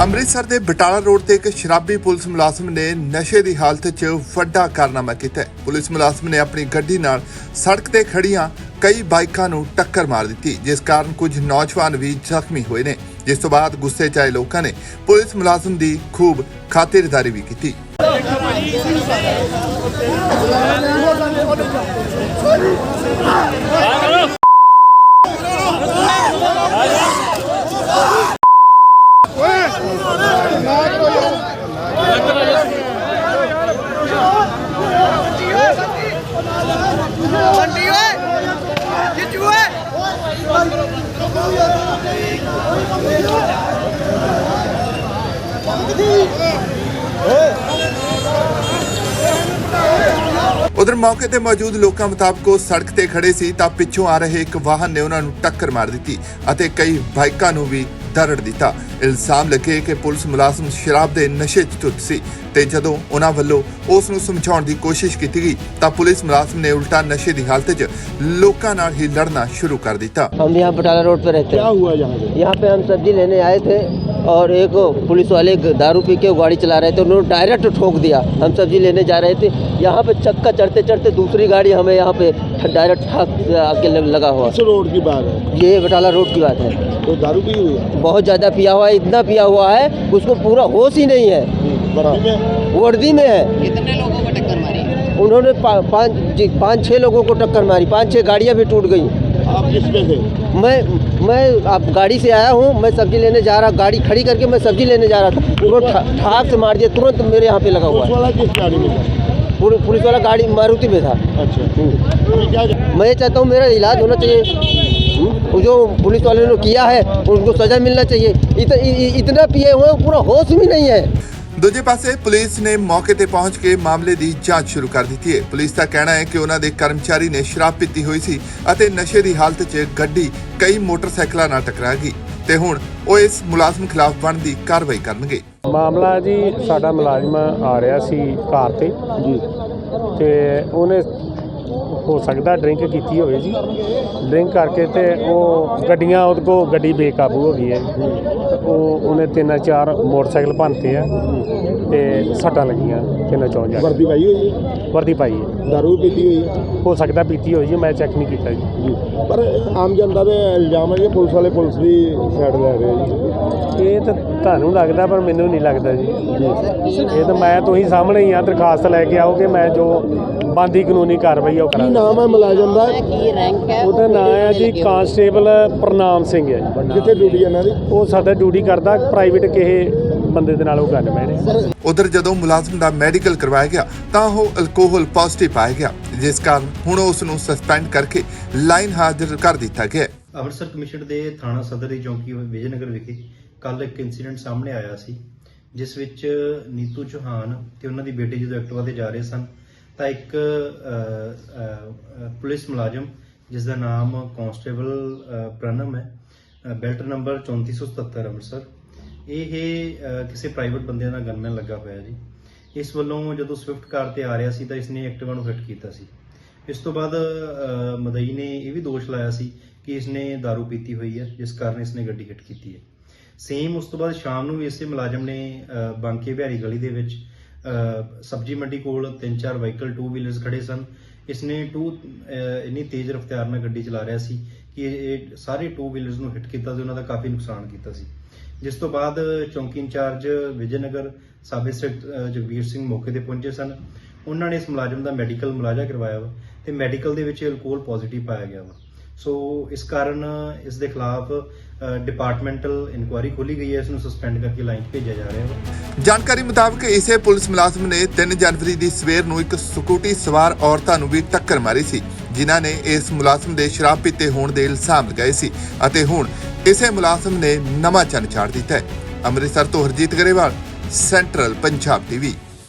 ਅੰਮ੍ਰਿਤਸਰ ਦੇ ਬਟਾਲਾ ਰੋਡ ਤੇ ਇੱਕ ਸ਼ਰਾਬੀ ਪੁਲਿਸ ਮੁਲਾਜ਼ਮ ਨੇ ਨਸ਼ੇ ਦੀ ਹਾਲਤ 'ਚ ਵੱਡਾ ਕਾਰਨਾਮਾ ਕੀਤਾ ਹੈ। ਪੁਲਿਸ ਮੁਲਾਜ਼ਮ ਨੇ ਆਪਣੀ ਗੱਡੀ ਨਾਲ ਸੜਕ ਤੇ ਖੜੀਆਂ ਕਈ ਬਾਈਕਾਂ ਨੂੰ ਟੱਕਰ ਮਾਰ ਦਿੱਤੀ, ਜਿਸ ਕਾਰਨ ਕੁਝ ਨੌਜਵਾਨ ਵੀ ਜ਼ਖਮੀ ਹੋਏ ਨੇ। ਜਿਸ ਤੋਂ ਬਾਅਦ ਗੁੱਸੇ 'ਚ ਆਏ ਲੋਕਾਂ ਨੇ ਪੁਲਿਸ ਮੁਲਾਜ਼ਮ ਦੀ ਖੂਬ ਖਾਤਿਰਦਾਰੀ ਵੀ ਕੀਤੀ। ਉਧਰ ਮੌਕੇ ਤੇ ਮੌਜੂਦ ਲੋਕਾਂ ਮੁਤਾਬਕ ਉਹ ਸੜਕ ਤੇ ਖੜੇ ਸੀ ਤਾਂ ਪਿੱਛੋਂ ਆ ਰਹੇ ਇੱਕ ਵਾਹਨ ਨੇ ਉਹਨਾਂ ਨੂੰ ਟੱਕਰ ਮਾਰ ਦਿੱਤੀ ਅਤੇ ਕਈ ਬਾਈਕਾਂ ਨੂੰ ਵੀ ਦਰੜ ਦਿੱਤਾ। ਇਲਜ਼ਾਮ ਲੱਗੇ ਕਿ ਪੁਲਿਸ ਮੁਲਾਜ਼ਮ ਸ਼ਰਾਬ ਦੇ ਨਸ਼ੇ 'ਚ ਧੁੱਤ ਸੀ। ਤੇ ਜਦੋਂ ਉਹਨਾਂ ਵੱਲੋਂ ਉਸ ਨੂੰ ਸਮਝਾਉਣ ਦੀ ਕੋਸ਼ਿਸ਼ ਕੀਤੀ ਗਈ ਤਾਂ ਪੁਲਿਸ ਮੁਲਾਜ਼ਮ ਨੇ ਉਲਟਾ ਨਸ਼ੇ ਦੀ ਹਾਲਤ 'ਚ ਲੋਕਾਂ ਨਾਲ ਹੀ ਲੜਨਾ ਸ਼ੁਰੂ ਕਰ ਦਿੱਤਾ हम यहाँ बटाला रोड पे रहते क्या हैं हुआ यहाँ पे यहाँ पे हम सब्जी लेने आए थे और एक पुलिस वाले दारू पी के गाड़ी चला रहे थे उन्होंने डायरेक्ट ठोक दिया हम सब्जी लेने जा रहे थे यहाँ पे चक्का चढ़ते चढ़ते दूसरी गाड़ी हमें यहाँ पे डायरेक्ट ठाक आके लग- लगा हुआ किस रोड की बात है ये बटाला रोड की बात है तो दारू पी हुई है बहुत ज़्यादा पिया हुआ है इतना पिया हुआ है उसको पूरा होश ही नहीं है वर्दी में? वर्दी में है। कितने लोगों को टक्कर मारी? उन्होंने पा, पाँच जी, पाँच छः लोगों को टक्कर मारी। पाँच छः गाड़ियाँ भी टूट गई। आप किस पे थे? मैं मैं आप गाड़ी से आया हूँ मैं सब्ज़ी लेने जा रहा गाड़ी खड़ी करके मैं सब्ज़ी लेने जा रहा था। ठा- ठाक से मार दिया तुरंत मेरे यहाँ पे लगा हुआ पुलिस है। वाला गाड़ी में था? पुल- पुलिस वाला गाड़ी मारुति में था। अच्छा। हम्म। मैं चाहता हूँ मेरा इलाज होना चाहिए। हम्म, जो पुलिस वाले ने किया है उनको सजा मिलना चाहिए। इत, इ- इतना पिए हुए पूरा होश भी नहीं है। ਦੂਜੇ ਪਾਸੇ ਪੁਲਿਸ ਨੇ ਮੌਕੇ ਤੇ ਪਹੁੰਚ ਕੇ ਮਾਮਲੇ ਦੀ ਜਾਂਚ ਸ਼ੁਰੂ ਕਰ ਦਿੱਤੀ ਹੈ। ਪੁਲਿਸ ਦਾ ਕਹਿਣਾ ਹੈ ਕਿ ਉਹਨਾਂ ਦੇ ਕਰਮਚਾਰੀ ਨੇ ਸ਼ਰਾਬ ਪੀਤੀ ਹੋਈ ਸੀ ਅਤੇ ਨਸ਼ੇ ਦੀ ਹਾਲਤ 'ਚ ਗੱਡੀ ਕਈ ਮੋਟਰਸਾਈਕਲਾਂ ਨਾਲ ਟਕਰਾ ਗਈ ਤੇ ਹੁਣ ਉਹ ਇਸ ਮੁਲਾਜ਼ਮ ਖਿਲਾਫ ਬਣਦੀ ਕਾਰਵਾਈ ਕਰਨਗੇ। ਮਾਮਲਾ ਜੀ ਸਾਡਾ ਮੁਲਾਜ਼ਮ ਆ ਰਿਹਾ ਸੀ ਕਾਰ ਤੇ। ਜੀ। ਤੇ ਉਹਨੇ ਹੋ ਸਕਦਾ ਡਰਿੰਕ ਕੀਤੀ ਹੋਵੇ ਜੀ। ਡਰਿੰਕ ਕਰਕੇ ਤੇ ਉਹ ਗੱਡੀਆਂ ਉਹਦੇ ਕੋ ਗੱਡੀ ਬੇਕਾਬੂ ਹੋ ਗਈ ਹੈ। ਉਹ ਉਹਨੇ ਤਿੰਨ ਚਾਰ ਮੋਟਰਸਾਈਕਲ ਭੰਨਤੇ ਆ ਤੇ ਸੱਟਾਂ ਲੱਗੀਆਂ ਤਿੰਨ ਚੌਂ ਜਾ ਵਰਦੀ ਪਾਈ ਹੋਈ ਹੈ ਵਰਦੀ ਪਾਈ ਹੈ। ਦਾਰੂ ਪੀਤੀ ਹੋਈ ਹੈ? ਹੋ ਸਕਦਾ ਪੀਤੀ ਹੋਈ ਜੀ ਮੈਂ ਚੈੱਕ ਨਹੀਂ ਕੀਤਾ ਜੀ। ਪਰ ਆਮ ਜਨਤਾ ਦੇ ਇਲਜ਼ਾਮ ਹੈ ਕਿ ਪੁਲਿਸ ਵਾਲੇ ਪੁਲਿਸ ਦੀ ਸਾਈਡ ਲੈ ਰਹੇ ਜੀ। ਇਹ ਤਾਂ ਤੁਹਾਨੂੰ ਲੱਗਦਾ ਪਰ ਮੈਨੂੰ ਨਹੀਂ ਲੱਗਦਾ ਜੀ। ਇਹ ਤਾਂ ਮੈਂ ਤੁਸੀਂ ਸਾਹਮਣੇ ਹੀ ਆ ਦਰਖਾਸਤ ਲੈ ਕੇ ਆਓ ਕਿ ਮੈਂ ਜੋ ਬੰਦੀ ਕਾਨੂੰਨੀ ਕਾਰਵਾਈ ਉਹ ਕੀ ਨਾਮ ਹੈ? ਮੁਲਾਜ਼ਮ ਦਾ ਕੀ ਰੈਂਕ ਹੈ? ਉਹਦਾ ਨਾਮ ਹੈ ਜੀ ਕਾਂਸਟੇਬਲ ਪ੍ਰਨਾਮ ਸਿੰਘ ਹੈ। ਕਿੱਥੇ ਡਿਊਟੀ ਇਹਨਾਂ ਦੀ? ਉਹ ਸਾਡਾ ਡਿਊਟੀ ਕਰਦਾ ਪ੍ਰਾਈਵੇਟ ਕਿਸੇ ਬੰਦੇ ਦੇ ਨਾਲ ਉਹ ਗੱਲ ਮੈਂ ਉਧਰ ਜਦੋਂ ਮੁਲਾਜ਼ਮ ਦਾ ਮੈਡੀਕਲ ਕਰਵਾਇਆ ਗਿਆ ਤਾਂ ਉਹ ਅਲਕੋਹਲ ਪੋਜ਼ਿਟਿਵ ਪਾਇਆ ਗਿਆ ਜਿਸ ਕਾਰਨ ਹੁਣ ਉਸ ਨੂੰ ਸਸਪੈਂਡ ਕਰਕੇ ਲਾਈਨ ਹਾਜ਼ਰ ਕਰ ਦਿੱਤਾ ਗਿਆ ਹੈ। ਕਮਿਸ਼ਨ ਦੇ ਥਾਣਾ ਸਦਰ ਦੀ ਚੌਂਕੀ ਵਿਜੇਨਗਰ ਵਿਖੇ ਕੱਲ ਇੱਕ ਇਨਸੀਡੈਂਟ ਸਾਹਮਣੇ ਆਇਆ ਸੀ ਜਿਸ ਵਿੱਚ ਨੀਤੂ ਚੌਹਾਨ ਤੇ ਉਹਨਾਂ ਦੀ ਬੇਟੀ ਜਦੋਂ ਐਕਟਿਵਾ ਤੇ ਜਾ ਰਹੇ ਸਨ ਤਾਂ ਇੱਕ ਪੁਲਿਸ ਮੁਲਾਜ਼ਮ ਜਿਸ ਦਾ ਨਾਮ ਕਾਂਸਟੇਬਲ ਅਹ, ਪ੍ਰਣਮ ਹੈ ਬੈਲਟ ਨੰਬਰ 3477 ਅੰਮ੍ਰਿਤਸਰ। ਇਹ ਕਿਸੇ ਪ੍ਰਾਈਵੇਟ ਬੰਦੇ ਦਾ ਗਨਮੈਨ ਲੱਗਾ ਹੋਇਆ ਜੀ। ਇਸ ਵੱਲੋਂ ਜਦੋਂ ਸਵਿਫਟ ਕਾਰ ਤੇ ਆ ਰਿਹਾ ਸੀ ਤਾਂ ਇਸਨੇ ਐਕਟਿਵਾ ਨੂੰ ਹਿੱਟ ਕੀਤਾ ਸੀ। ਇਸ ਤੋਂ ਬਾਅਦ ਮਦਈ ਨੇ ਇਹ ਵੀ ਦੋਸ਼ ਲਾਇਆ ਸੀ ਕਿ ਇਸਨੇ दारू ਪੀਤੀ ਹੋਈ ਹੈ ਜਿਸ ਕਾਰਨ ਇਸਨੇ ਗੱਡੀ ਹਿੱਟ ਕੀਤੀ ਹੈ। ਸੇਮ ਉਸ ਤੋਂ ਬਾਅਦ ਸ਼ਾਮ ਨੂੰ ਵੀ ਇਸੇ ਮੁਲਾਜ਼ਮ ਨੇ ਬਾਂਕੇ ਬਿਹਾਰੀ ਗਲੀ ਦੇ ਵਿੱਚ ਸਬਜ਼ੀ ਮੰਡੀ ਕੋਲ ਤਿੰਨ ਚਾਰ ਵਹੀਕਲ ਟੂ ਵੀਲਰਸ ਖੜੇ ਸਨ। ਇਸਨੇ ਟੂ ਇੰਨੀ ਤੇਜ਼ ਰਫ਼ਤਾਰ ਨਾਲ ਗੱਡੀ ਚਲਾ ਰਿਹਾ ਸੀ ਕਿ ਇਹ ਸਾਰੇ ਟੂ ਵੀਲਰਸ ਨੂੰ ਹਿੱਟ ਕੀਤਾ ਤੇ ਉਹਨਾਂ ਦਾ ਕਾਫੀ ਨੁਕਸਾਨ ਕੀਤਾ ਸੀ। ਜਿਸ ਤੋਂ ਬਾਅਦ ਚੌਂਕੀ ਇੰਚਾਰਜ ਵਿਜੇਨਗਰ ਸਾਬ ਇੰਸਪੈਕਟਰ ਅਹ, ਜਗਵੀਰ ਸਿੰਘ ਮੌਕੇ ਤੇ ਪਹੁੰਚੇ ਸਨ। ਉਹਨਾਂ ਨੇ ਇਸ ਮੁਲਾਜ਼ਮ ਦਾ ਮੈਡੀਕਲ ਮੁਲਾਜ਼ਾ ਕਰਵਾਇਆ ਵਾ ਤੇ ਮੈਡੀਕਲ ਦੇ ਵਿੱਚ ਅਲਕੋਹਲ ਪੋਜ਼ਿਟਿਵ ਪਾਇਆ ਗਿਆ ਵਾ। ਸੋ ਇਸ ਕਾਰਨ ਇਸ ਦੇ ਖਿਲਾਫ ਡਿਪਾਰਟਮੈਂਟਲ ਇਨਕੁਆਇਰੀ ਖੋਲੀ ਗਈ ਹੈ। ਇਸ ਨੂੰ ਸਸਪੈਂਡ ਕਰਕੇ ਲਾਈਨ 'ਚ ਭੇਜਿਆ ਜਾ ਰਿਹਾ ਵਾ। ਜਾਣਕਾਰੀ ਮੁਤਾਬਕ ਇਸੇ ਪੁਲਿਸ ਮੁਲਾਜ਼ਮ ਨੇ 3 ਜਨਵਰੀ ਦੀ ਸਵੇਰ ਨੂੰ ਇੱਕ ਸਕੂਟੀ ਸਵਾਰ ਔਰਤਾਂ ਨੂੰ ਵੀ ਟੱਕਰ ਮਾਰੀ ਸੀ, ਜਿਨ੍ਹਾਂ ਨੇ ਇਸ ਮੁਲਾਜ਼ਮ ਦੇ ਸ਼ਰਾਬ ਪੀਤੇ ਹੋਣ ਦੇ ਇਲਜ਼ਾਮ ਲਗਾਏ ਸੀ ਅਤੇ ਹੁਣ ਇਸੇ ਮੁਲਾਜ਼ਮ ਨੇ ਨਵਾਂ ਚੰਨ ਚਾੜ ਦਿੱਤਾ ਹੈ। ਅੰਮ੍ਰਿਤਸਰ ਤੋਂ ਹਰਜੀਤ ਗਰੇਵਾਲ, ਸੈਂਟਰਲ ਪੰਜਾਬ ਟੀਵੀ।